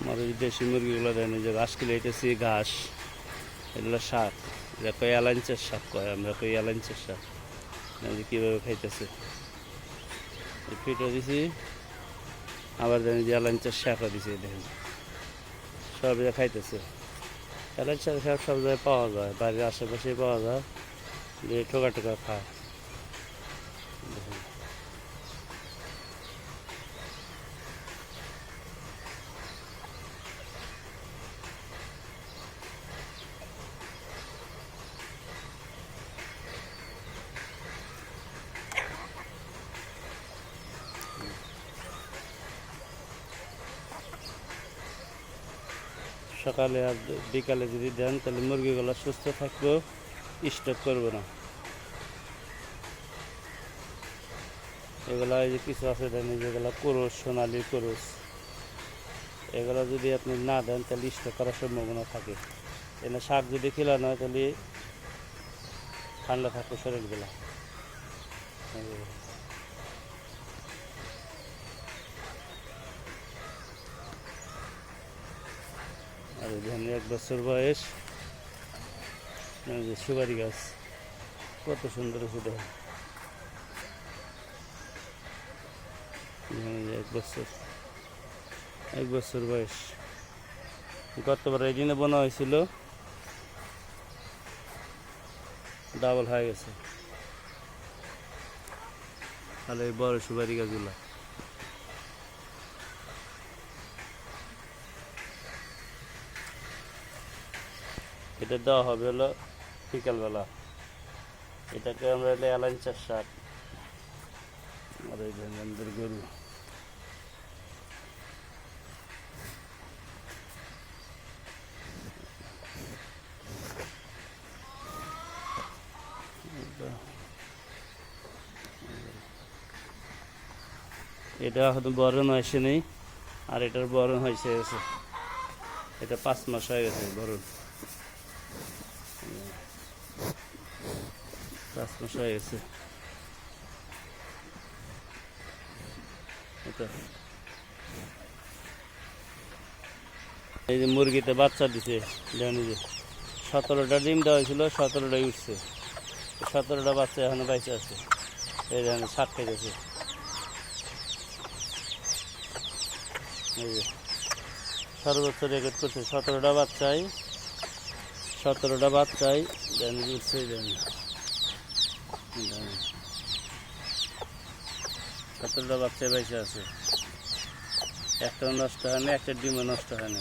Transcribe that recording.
আমার এই দেশি মুরগিগুলো দেন যে ঘাস কিনে এটেছি, ঘাস, এগুলো শাক। এটা কই এলাঞ্চের শাক কয়? আমরা কই এলাঞ্চের শাক? যে কীভাবে খাইতেছে? ফিটও দিছি, আবার দেখেন যে এলাঞ্চের শাকও দিছি দেখেন। সব এটা খাইতেছে। এলাঞ্চের শাক সব জায়গায় পাওয়া যায়, বাড়ির আশেপাশেই পাওয়া যায়। দিয়ে টোকা টোকা খায় দেখুন। সকালে আর বিকালে যদি দেন, তাহলে মুরগিগুলো সুস্থ থাকবেও স্টক করবে না। এগুলা এই যে কিছু আছে, দেন যেগুলো করস সোনালি করস এগুলো যদি আপনি না দেন, তাহলে স্টক করার সম্ভাবনা থাকে। এনে শাক যদি খিলানো হয়, তাহলে ঠান্ডা থাকবে শরীরগুলা। আর এক বছর বয়স। সুপারি গাছ, কত সুন্দর ছোট এক বছর এক বছর বয়স। গতবার এই দিনে বোনা হয়েছিল। ডাবল হয়ে গেছে। তাহলে বড় সুপারি গাছগুলা। এটা দেওয়া হবে হলো বিকালবেলা। এটাকে আমরা হলো এলাঞ্চার শাক। আর আমাদের গরু। এটা- হয়তো বরণ আসে নেই, আর এটার বরণ হয়েছে এটা পাঁচ মাস হয়ে গেছে বরণ। মাস হয়ে গেছে এই যে মুরগিতে বাচ্চা দিছে, জানি যে। সতেরোটা ডিম দেওয়া হয়েছিল, সতেরোটাই উঠছে। সতেরোটা বাচ্চা এখনও বাইসে আছে। এই যে শাক খেতেছে এই যে। সর্বোচ্চ রেকর্ড করছে, সতেরোটা বাচ্চাই সতেরোটা বাচ্চাই জানি উঠছে, জানি সতেরোটা বাচ্চা বেঁচে আছে? একটা নষ্ট হয় না একটা ডিমও নষ্ট হয় না।